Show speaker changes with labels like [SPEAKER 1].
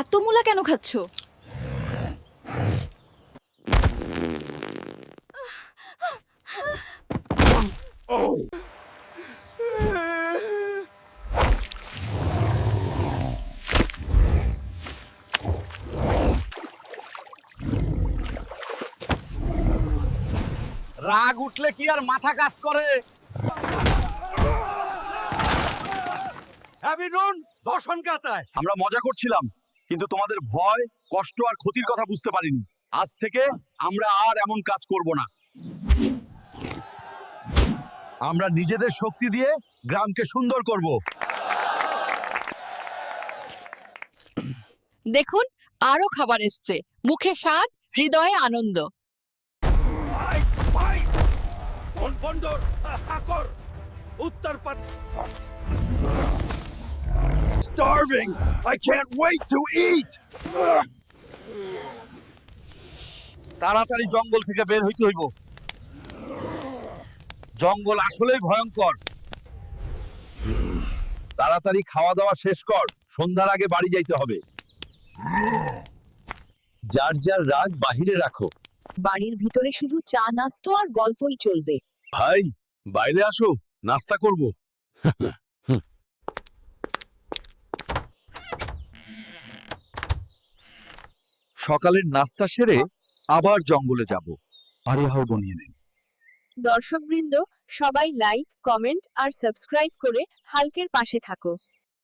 [SPEAKER 1] এত মূলা কেন খাচ্ছ?
[SPEAKER 2] রাগ উঠলে কি আর মাথা কাজ করে? হ্যাঁ বিনুন দর্শন কাতায় আমরা মজা করছিলাম। কিন্তু তোমাদের ভয় কষ্ট আর ক্ষতির কথা বুঝতে পারিনি। আজ থেকে আমরা আর এমন কাজ করব না। আমরা নিজেদের শক্তি দিয়ে গ্রামকে সুন্দর করব।
[SPEAKER 3] দেখুন আরও খাবার এসছে। মুখে স্বাদ হৃদয়ে আনন্দ।
[SPEAKER 2] উত্তর Starving! I can't wait to eat! তাড়াতাড়ি জঙ্গল থেকে বের হইতে হইব। জঙ্গল আসলেই ভয়ঙ্কর। তাড়াতাড়ি খাওয়া দাওয়া শেষ কর। সন্ধ্যার আগে বাড়ি যাইতে হবে। যার যার রাগ বাহিরে রাখো।
[SPEAKER 3] বাড়ির ভিতরে শুধু চা নাস্তো আর গল্পই চলবে।
[SPEAKER 2] ভাই বাইরে আসো। নাস্তা করব। সকালের নাস্তা সেরে আবার জঙ্গলে যাব। আরে হাও বনিয়ে নেন
[SPEAKER 3] দর্শকবৃন্দ, সবাই লাইক কমেন্ট আর সাবস্ক্রাইব করে হালকের পাশে থাকো।